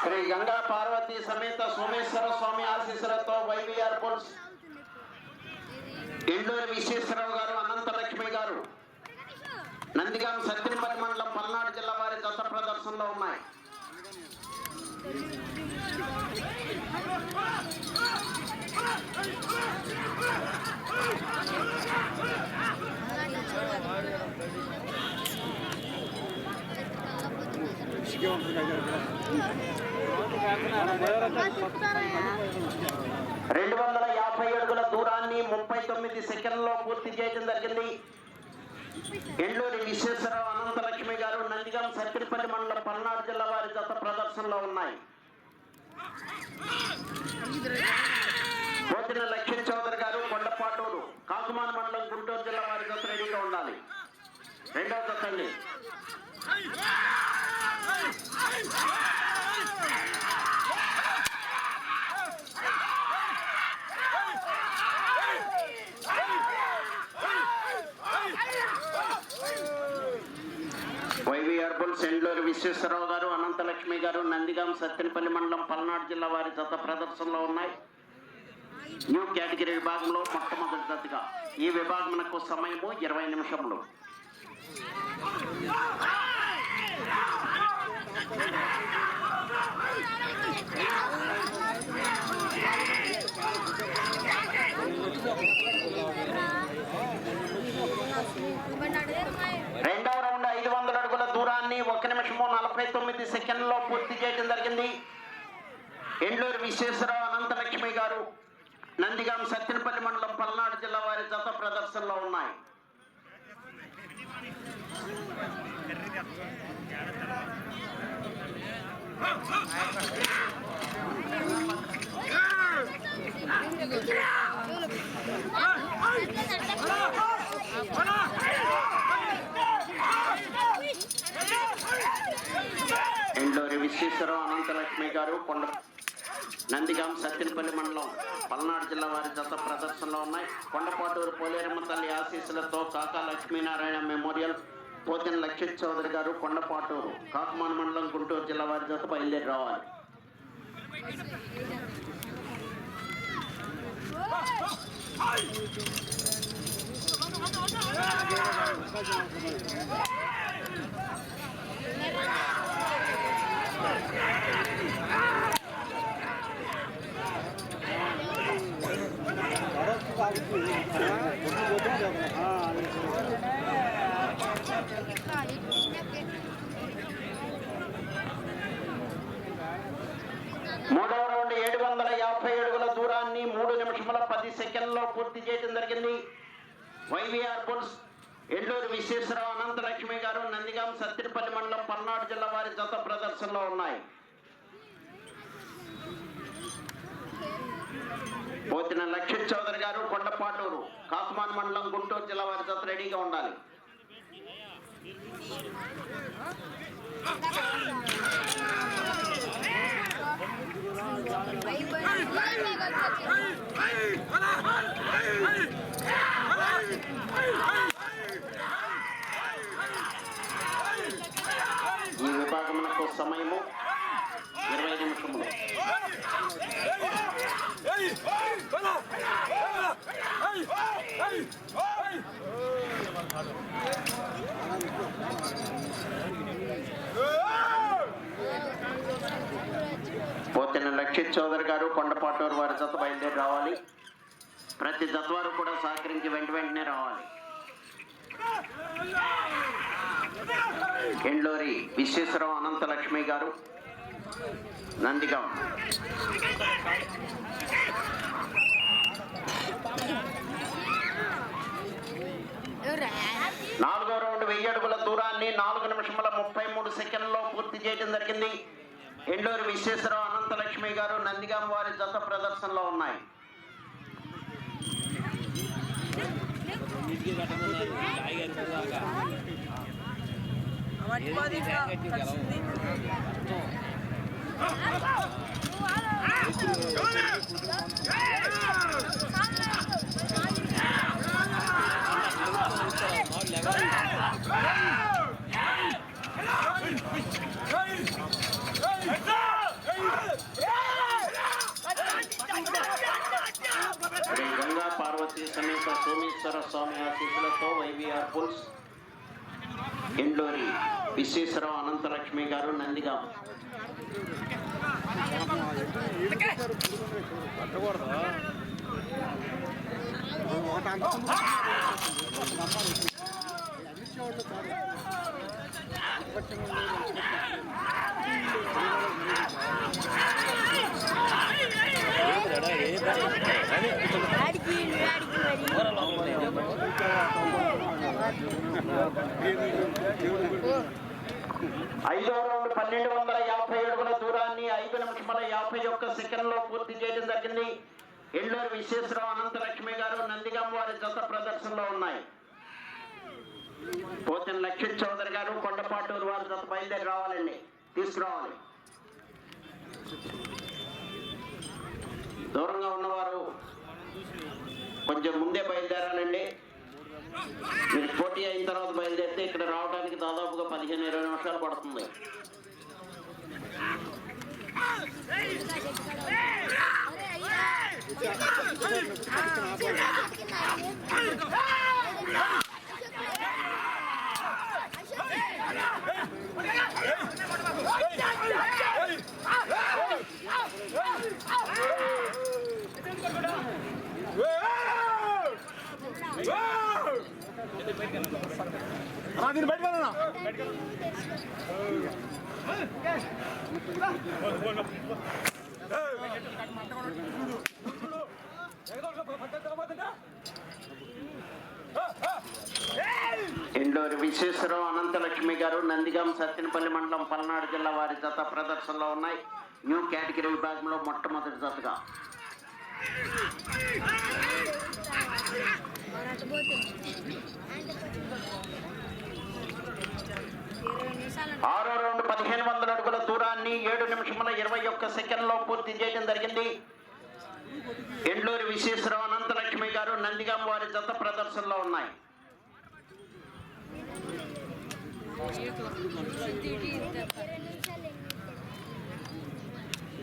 శ్రీ గంగా పార్వతి సమేత సోమేశ్వర స్వామి ఆశీస్సులతో YVR pulls ఇండూరి Visweswara Rao గారు అనంతలక్ష్మి గారు నందిగాం సత్యనపల్లి మండలం పల్నాడు జిల్లా వారి దత్త ప్రదర్శనలో ఉన్నాయి. రెండు వందల యాభై అడుగుల దూరాన్ని ముప్పై తొమ్మిది సెకండ్లో పూర్తి చేయడం జరిగింది. ఎల్లూరి విశ్వేశ్వరరావు నందిగం సర్కిల్పల్లి మండలం పల్నాడు జిల్లా వారి జత ప్రదర్శనలో ఉన్నాయి. పోతిన లక్ష్మీ చౌదరి గారు కొండపాటూరు కాకుమాన మండలం గుంటూరు జిల్లా వారి జత రెడీగా ఉండాలి. రెండవ జత అండి. విశ్వేశ్వరరావు గారు అనంతలక్ష్మి గారు నందిగాం సత్తెనపల్లి మండలం పల్నాడు జిల్లా వారి జత ప్రదర్శనలో ఉన్నాయి. న్యూ కేటగిరీ విభాగంలో మొట్టమొదటి జతగా ఈ విభాగమునకు సమయము ఇరవై నిమిషములు రెండవ రౌండ్ ఐదు వందల అడుగుల దూరాన్ని ఒక నిమిషము నలభై తొమ్మిది సెకండ్లో పూర్తి చేయడం జరిగింది ఎండ్లూరు విశ్వేశ్వరరావు అనంతలక్ష్మి గారు నందిగాం సత్యనపల్లి మండలం పల్నాడు జిల్లా వారి జత ప్రదర్శనలో ఉన్నాయి ఎండ్లూరి విశ్వేశ్వరరావు అనంతలక్ష్మి గారు కొండ నందిగాం సత్యనపల్లి మండలం పల్నాడు జిల్లా వారి జత ప్రదర్శనలో ఉన్నాయి. కొండపాటూరు పోలేరమ్మ తల్లి ఆశీస్సులతో కాకా లక్ష్మీనారాయణ మెమోరియల్ పోతిన లక్ష్మీ చౌదరి గారు కొండపాటూరు కాకుమాన మండలం గుంటూరు జిల్లా వారి జత బయలుదేరి రావాలి. మూడవ రౌండ్ ఏడు వందల యాభై అడుగుల దూరాన్ని మూడు నిమిషముల పది సెకండ్లో పూర్తి చేయడం జరిగింది. వైవిఆర్ బుల్స్ ఎల్లూరు విశ్వేశ్వరరావు అనంతలక్ష్మి గారు నందిగాం సత్తిరిపల్లి మండలం పల్నాడు జిల్లా వారి జత ప్రదర్శనలో ఉన్నాయి పోతిన లక్ష్మణ్ చౌదరి గారు కొండపాటూరు కాస్మాన్ మండలం గుంటూరు జిల్లా వారి జత రెడీగా ఉండాలి ఈ సమయము ఇరవై నిమిషములు. పోతిన లక్షిత్ చౌదరి గారు కొండపాటూరు వారి జత బయలుదేరి రావాలి. ప్రతి జత వారు కూడా సహకరించి వెంట వెంటనే రావాలి. ఎండ్లూరి విశ్వేశ్వరరావు అనంతలక్ష్మి గారు నందిగాం. నాలుగో రౌండ్ వెయ్యి అడుగుల దూరాన్ని నాలుగు నిమిషముల ముప్పై మూడు సెకండ్లో పూర్తి చేయడం జరిగింది. ఎండూరు విశ్వేశ్వరరావు అనంతలక్ష్మి గారు నందిగాం వారి జత ప్రదర్శనలో ఉన్నాయి. శ్రీ గంగా పార్వతీ సమేత సోమేశ్వర స్వామి ఆశీస్సులతో వైవీఆర్ పుల్స్ ఇండోరి విశ్వేశ్వరరావు అనంతలక్ష్మి గారు నందిగాం. ఆడికి ఆడికి మరి. ఐదో రౌండ్ పన్నెండు వందల యాభై అడుగుల దూరాన్ని ఐదు నిమిషముల యాభై ఒక్క సెకండ్లో పూర్తి చేయడం జరిగింది. ఎల్లూరు విశ్వేశ్వరరావు అనంతలక్ష్మి గారు నందిగం వారి జత ప్రదర్శనలో ఉన్నాయి. పోతిన లక్ష్మణ్ చౌదరి గారు కొండపాటూరు వారి జత బయలుదేరి రావాలండి. తీసుకురావాలి. దూరంగా ఉన్నవారు కొంచెం ముందే బయలుదేరాలండి. మీరు పోటీ అయిన తర్వాత బయలుదేరితే ఇక్కడ రావడానికి దాదాపుగా పదిహేను ఇరవై నిమిషాలు పడుతుంది. దీన్ని బయటకు వెళ్ళనా? ఇండోర్ విశ్వేశ్వరరావు అనంతలక్ష్మి గారు నందిగాం సత్యనపల్లి మండలం పల్నాడు జిల్లా వారి జత ప్రదర్శనలో ఉన్నాయి. న్యూ కేటగిరీ విభాగంలో మొట్టమొదటి జతగా ఆరో రౌండ్ పదిహేను వందల అడుగుల దూరాన్ని ఏడు నిమిషముల ఇరవై ఒక్క సెకండ్లో పూర్తి చేయడం జరిగింది. ఎండ్లూరి విశ్వేశ్వరరావు అనంతలక్ష్మి గారు నందిగాం వారి జత ప్రదర్శనలో ఉన్నాయి ఇరవై నిమిషాలు దాడికి ఇంకా అయిపోయింది ఇరవై నిమిషాలు యాభై ఎండ్లూరి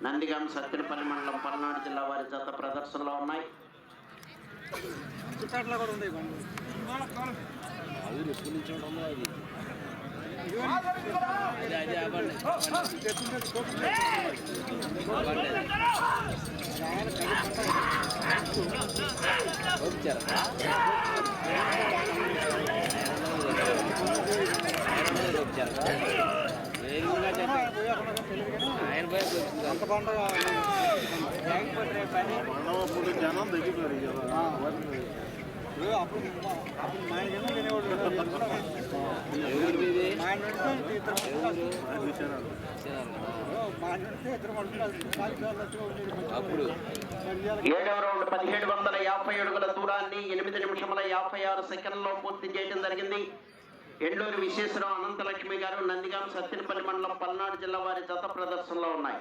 నందిగాం సత్యనపల్లి మండలం పల్నాడు జిల్లా వారి జత ప్రదర్శనలో ఉన్నాయి. చిట్టాట్లో కూడా ఉంది అంత పండుగ అప్పుడు జనం తగ్గిపోయారు కదా అప్పుడు మా తినేవాడు మా అప్పుడు ఏడవ రౌండ్ పదిహేడు వందల యాభై అడుగుల దూరాన్ని ఎనిమిది నిమిషముల యాభై ఆరు సెకండ్లో పూర్తి చేయడం జరిగింది. ఎండోరు విశ్వేశ్వరం అనంత లక్ష్మి గారు నందిగాం సత్యనపల్లి మండలం పల్నాడు జిల్లా వారి జత ప్రదర్శనలో ఉన్నాయి.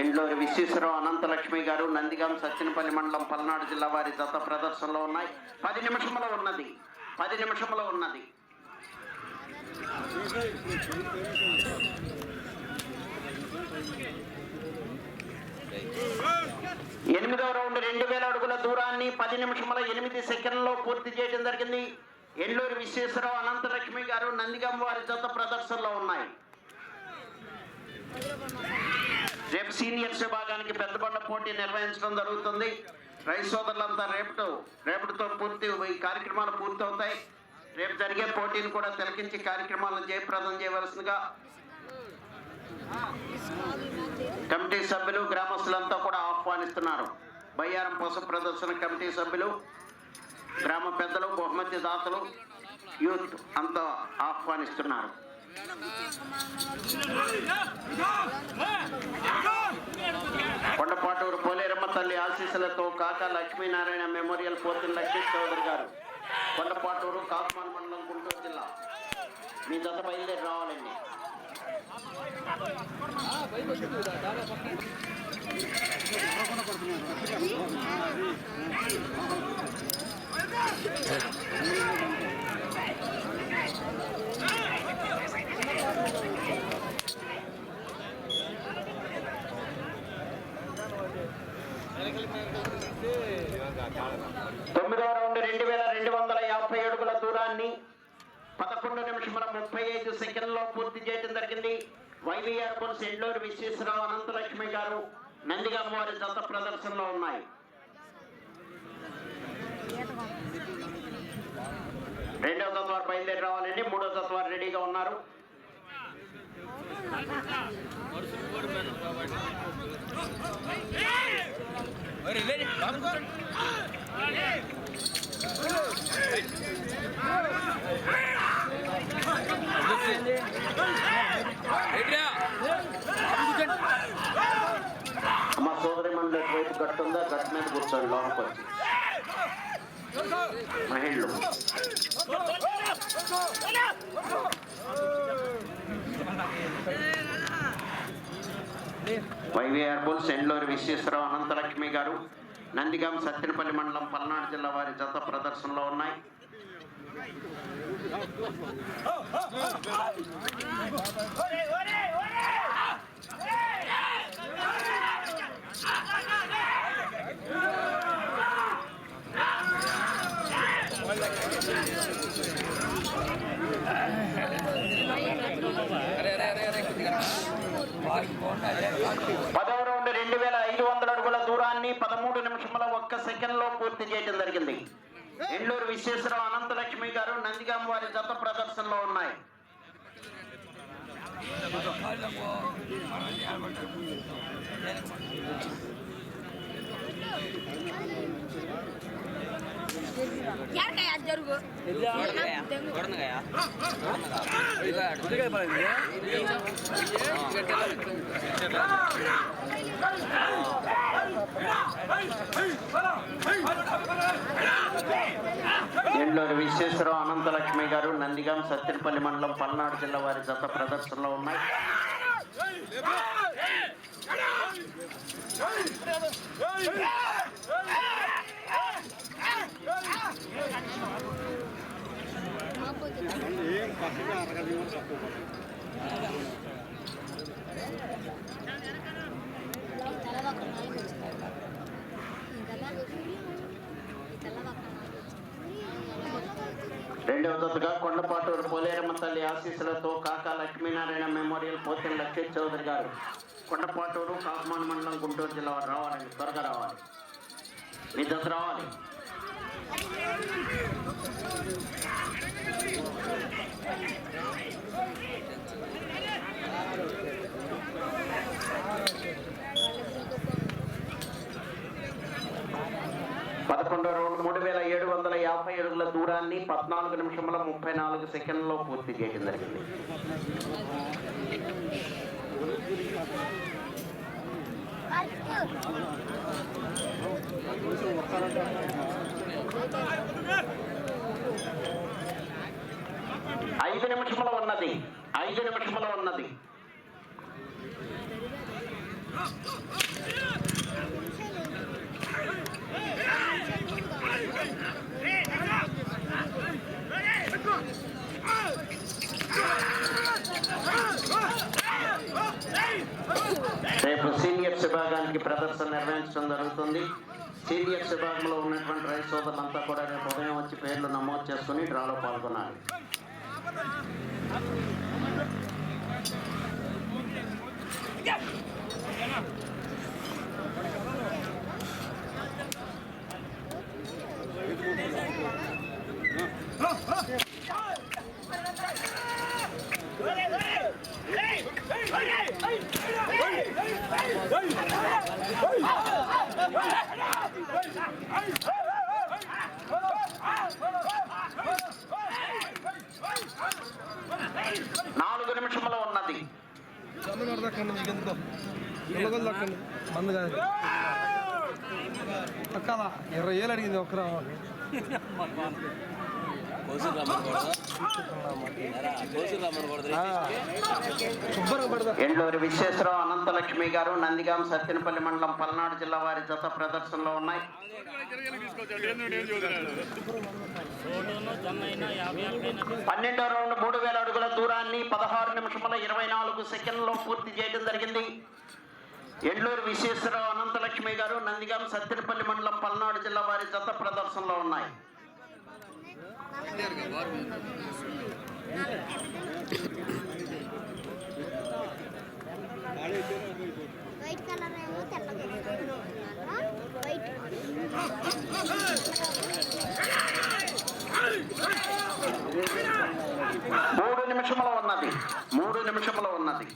ఎండ్లూరు విశ్వేశ్వరరావు అనంతలక్ష్మి గారు నందిగాం సత్యనపల్లి మండలం పల్నాడు జిల్లా వారి జత ప్రదర్శనలో ఉన్నాయి. పది నిమిషంలో ఉన్నది. పది నిమిషంలో ఉన్నది. ఎనిమిదవ రౌండ్ రెండు వేల అడుగుల దూరాన్ని పది నిమిషముల ఎనిమిది సెకండ్లో పూర్తి చేయడం జరిగింది. ఎల్లూరి విశ్వేశ్వరరావు అనంతలక్ష్మి గారు నందిగాం వారి జత ప్రదర్శనలో ఉన్నాయి. రేపు సీనియర్స్ విభాగానికి పెద్దబండ పోటీ నిర్వహించడం జరుగుతుంది. రైతు సోదరులంతా రేపటి రేపటితో పూర్తి ఈ కార్యక్రమాలు పూర్తవుతాయి. రేపు జరిగే పోటీని కూడా తిలకించి కార్యక్రమాలను జయప్రదం చేయవలసిందిగా కమిటీ సభ్యులు గ్రామస్తులంతా కూడా ఆహ్వానిస్తున్నారు. బయ్యారం పశు ప్రదర్శన కమిటీ సభ్యులు గ్రామ పెద్దలు బహుమతి దాతలు యూత్ అంతా ఆహ్వానిస్తున్నారు. కొండపాటూరు పోలేరమ్మ తల్లి ఆశీస్సులతో కాకా లక్ష్మీనారాయణ మెమోరియల్ పోతున్న లక్ష్మీ చౌదరి గారు. కొండపాటూరు కాకుమాన్ మండలం గుంటూరు జిల్లా. మీ జత బయలుదేరి రావాలండి. తొమ్మిదవ రౌండ్ రెండు వేల రెండు వందల యాభై అడుగుల దూరాన్ని పదకొండు నిమిషముల ముప్పై ఐదు సెకండ్లో పూర్తి చేయడం జరిగింది వైవిఆర్ పుల్స్ ఎండూరు విశ్వేశ్వరరావు అనంతలక్ష్మి గారు నందిగామ వారి జత ప్రదర్శనలో ఉన్నాయి రెండవ జత వారు బయలుదేరి రావాలండి మూడో జత వారు రెడీగా ఉన్నారు మా సోదరి మండలి ఎటువైపు గట్టు ఉందా గట్టు మీద కూర్చోండి లోపలికి వచ్చి. మహిళలు. వైవిఆర్ బుల్స్ ఎండ్లూరి విశ్వేశ్వరరావు అనంతలక్ష్మి గారు నందిగాం సత్తెనపల్లి మండలం పల్నాడు జిల్లా వారి జత ప్రదర్శనలో ఉన్నాయి. పదవ రౌండ్ రెండు వేల ఐదు వందల అడుగుల దూరాన్ని పదమూడు నిమిషముల ఒక్క సెకండ్లో పూర్తి చేయడం జరిగింది. ఎండూరు విశ్వేశ్వరరావు అనంతలక్ష్మి గారు నందిగాం వారి జత ప్రదర్శనలో ఉన్నాయి. யாருக்கையா విశ్వేశ్వరం అనంతలక్ష్మి గారు నందిగాం సత్తిరిపల్లి మండలం పల్నాడు జిల్లా వారి జత ప్రదర్శనలో ఉన్నాయి. ఏం పక్కగా అరగది తక్కువ తెల్లవాక నాలుగు వచ్చింది కదా తెల్లవాక రెండవ జతగా కొండపాటూరు పోలేరమ్మ తల్లి ఆశీస్సులతో కాకా లక్ష్మీనారాయణ మెమోరియల్ పోతిన లక్ష్మీ చౌదరి గారు. కొండపాటూరు కాకుమాన్ మండలం గుంటూరు జిల్లా వారు రావాలండి త్వరగా రావాలి. మీ దగ్గర రావాలి పదకొండో రౌండ్ మూడు వేల ఏడు నలభై అడుగుల దూరాన్ని పద్నాలుగు నిమిషముల ముప్పై నాలుగు సెకండ్లో పూర్తి చేయడం జరిగింది. ఐదు నిమిషముల ఉన్నది ఐదు నిమిషముల ఉన్నది రేపు సీనియర్స్ విభాగానికి ప్రదర్శన నిర్వహించడం జరుగుతుంది సీనియర్స్ విభాగంలో ఉన్నటువంటి రైతు సోదరులంతా కూడా రేపు ఉదయం వచ్చి పేర్లు నమోదు చేసుకుని డ్రాలో పాల్గొనాలి. నాలుగు నిమిషములు ఉన్నది తమిళనాడు దక్కండి మీకు ఎందుకో పిల్లగలు దక్కండి మందు కాదు పక్కాల ఇరవై ఏళ్ళు అడిగింది ఒక్కరా శుభ్రంగా ఎండూరి విశ్వేశ్వరరావు అనంతలక్ష్మి గారు నందిగాం సత్యనపల్లి మండలం పల్నాడు జిల్లా వారి జత ప్రదర్శనలో ఉన్నాయి. పన్నెండో రౌండ్ మూడు వేల అడుగుల దూరాన్ని పదహారు నిమిషముల ఇరవై నాలుగు సెకండ్లో పూర్తి చేయడం జరిగింది. ఎండ్లూరు విశ్వేశ్వరరావు అనంతలక్ష్మి గారు నందిగాం సత్యనపల్లి మండలం పల్నాడు జిల్లా వారి జత ప్రదర్శనలో ఉన్నాయి. వైట్ కలర్ ఏమో తెల్లగా వైట్ మూడు నిమిషంలో ఉన్నది. మూడు నిమిషంలో ఉన్నది.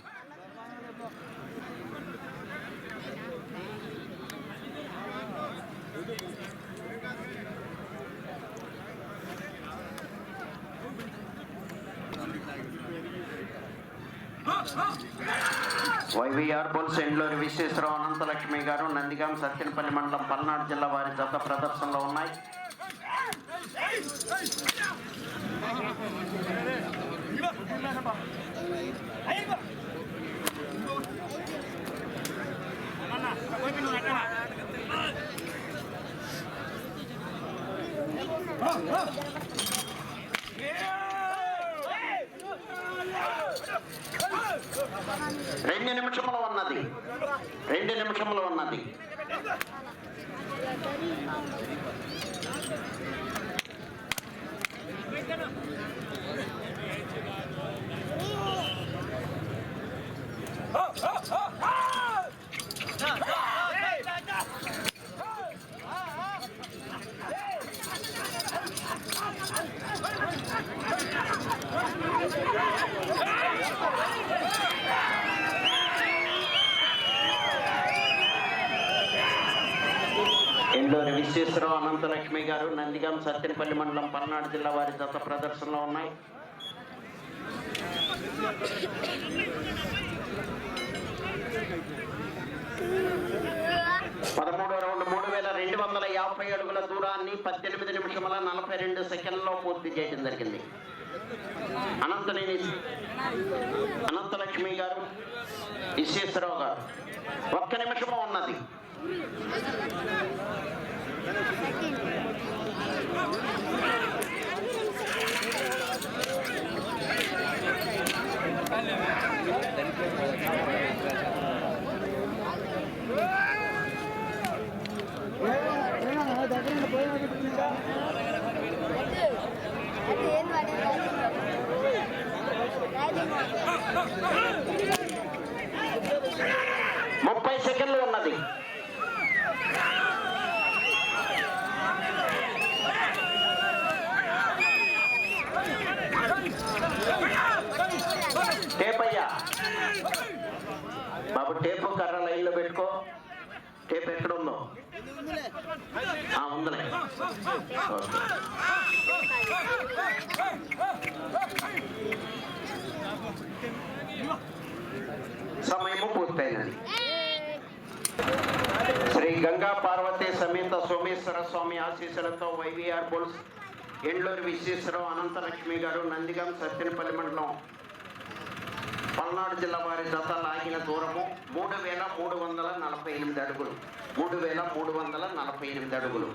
వైవీఆర్ బుల్స్ ఎండ్లూరి విశ్వేశ్వరరావు అనంతలక్ష్మి గారు నందిగాం సత్యనపల్లి మండలం పల్నాడు జిల్లా వారి జత ప్రదర్శనలో ఉన్నాయి. రెండు నిమిషములు ఉన్నది. రెండు నిమిషములు ఉన్నది. ఎండూరి విశ్వేశ్వరరావు అనంతలక్ష్మి గారు నందిగాం సత్యనపల్లి మండలం పల్నాడు జిల్లా వారి జత ప్రదర్శనలో ఉన్నాయి. పదమూడు రౌండ్ మూడు వేల రెండు వందల యాభై అడుగుల దూరాన్ని పద్దెనిమిది నిమిషముల నలభై రెండు సెకండ్లో పూర్తి చేయడం జరిగింది. అనంతనేని అనంతలక్ష్మి గారు విశ్వేశ్వరరావు గారు ఒక్క నిమిషము ఉన్నది. Thank you. బాబు టేపు కర్ర లైన్లో పెట్టుకో. టేప్ ఎక్కడ ఉందో ఆ, ఉందిలే. సమయము పూర్తయినది. శ్రీ గంగా పార్వతి సమేత సోమేశ్వర స్వామి ఆశీస్సులతో వైవిఆర్ బుల్స్ ఎండ్లూరు విశ్వేశ్వరం అనంతలక్ష్మి గారు నందిగం సత్యనపల్లి మండలం పల్నాడు జిల్లా వారి జత లాగిన దూరము మూడు వేల మూడు వందల నలభై ఎనిమిది అడుగులు. మూడు వేల మూడు వందల నలభై ఎనిమిది అడుగులు.